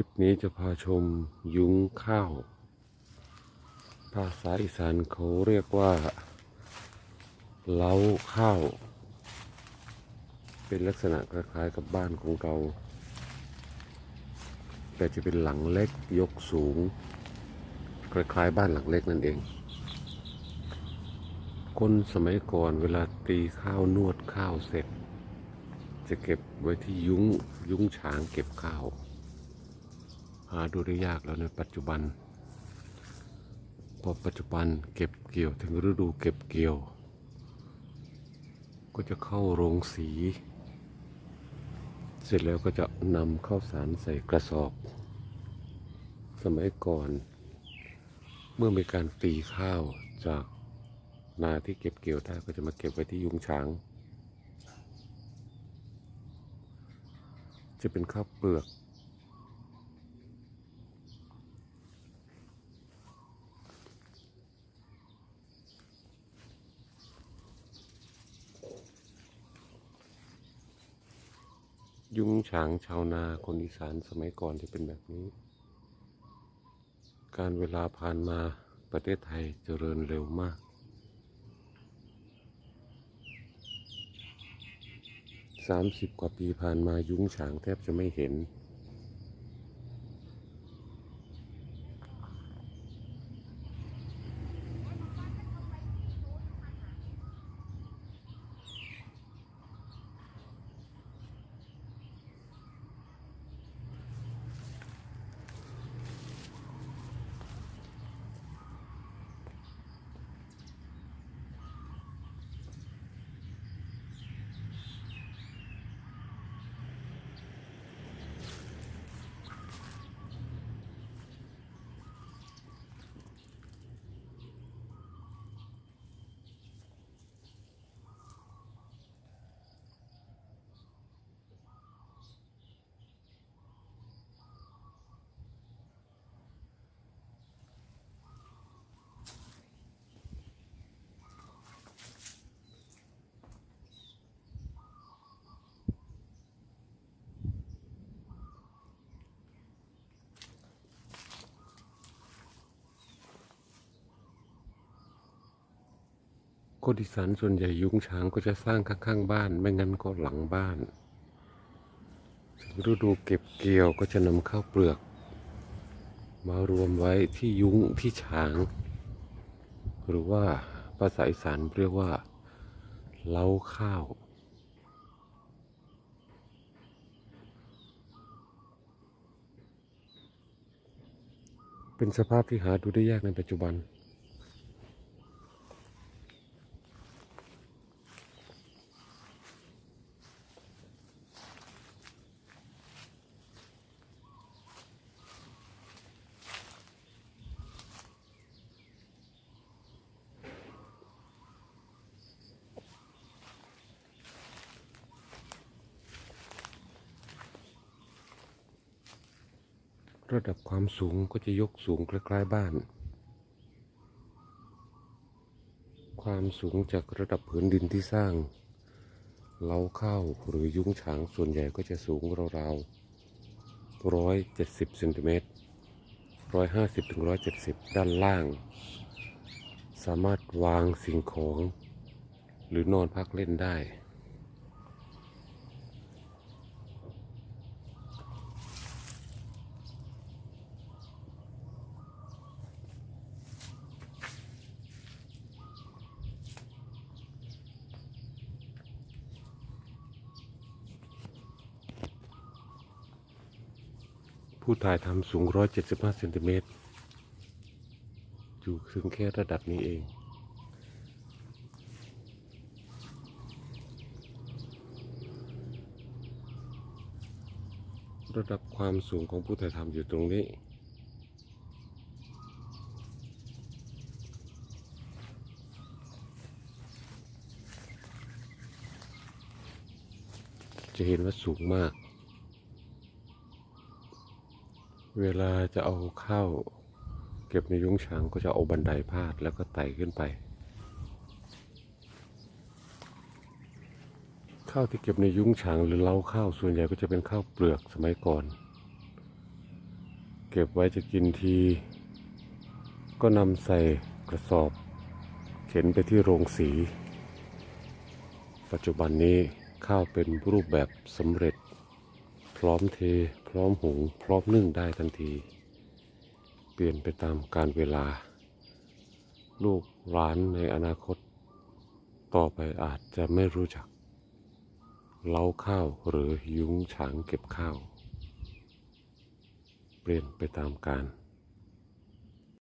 ลิปนี้จะพาชมยุ้งข้าว ภาษาอีสานเขาเรียกว่า เล้าข้าว เป็นลักษณะคล้ายๆกับบ้านของเรา แต่จะเป็นหลังเล็กยกสูง คล้ายๆบ้านหลังเล็กนั่นเอง คนสมัยก่อนเวลาตีข้าวนวดข้าวเสร็จ จะเก็บไว้ที่ยุ้งยุ้งฉางเก็บข้าวาดูได้ยากแล้วในปัจจุบัน พอปัจจุบันเก็บเกี่ยวถึงฤดูเก็บเกี่ยว ก็จะเข้าโรงสี เสร็จแล้วก็จะนำข้าวสารใส่กระสอบ สมัยก่อน เมื่อมีการตีข้าวจากนาที่เก็บเกี่ยวได้ก็จะมาเก็บไว้ที่ยุงช้าง จะเป็นข้าวเปลือก ยุ้งฉางชาวนาคนอีสานสมัยก่อนจะเป็นแบบนี้ การเวลาผ่านมาประเทศไทยเจริญเร็วมากสามสิบกว่าปีผ่านมายุ้งฉางแทบจะไม่เห็น คนอีสานส่วนใหญ่ยุ้งช้างก็จะสร้างข้างๆบ้าน ไม่งั้นก็หลังบ้านถึงฤดูเก็บเกี่ยวก็จะนำข้าวเปลือก มารวมไว้ที่ยุ้งที่ช้าง หรือว่าภาษาอีสานเรียกว่า เล้าข้าว เป็นสภาพที่หาดูได้ยากในปัจจุบัน ระดับความสูงก็จะยกสูงคล้ายๆบ้าน ความสูงจากระดับผืนดินที่สร้าง เล้าข้าวหรือยุ้งฉางส่วนใหญ่ก็จะสูงราวๆร้อยเจ็ดสิบเซนติเมตรร้อยห้าสิบถึงร้อยเจ็ดสิบด้านล่าง สามารถวางสิ่งของ หรือนอนพักเล่นได้ ผู้ถ่ายทำสูง 175 เซนติเมตรอยู่ถึงแค่ระดับนี้เอง ระดับความสูงของผู้ถ่ายทำอยู่ตรงนี้จะเห็นว่าสูงมาก เวลาจะเอาข้าวเก็บในยุ้งฉางก็จะเอาบันไดพาดแล้วก็ไต่ขึ้นไป ข้าวที่เก็บในยุ้งฉางหรือเล้าข้าวส่วนใหญ่ก็จะเป็นข้าวเปลือกสมัยก่อน เก็บไว้จะกินที ก็นำใส่กระสอบ เข็นไปที่โรงสี ปัจจุบันนี้ข้าวเป็นรูปแบบสำเร็จ พร้อมเท พร้อมหุง พร้อมนึ่งได้ทันที เปลี่ยนไปตามการเวลา ลูกหลานในอนาคต ต่อไปอาจจะไม่รู้จัก เล้าข้าวหรือยุ้งฉางเก็บข้าว เปลี่ยนไปตามการ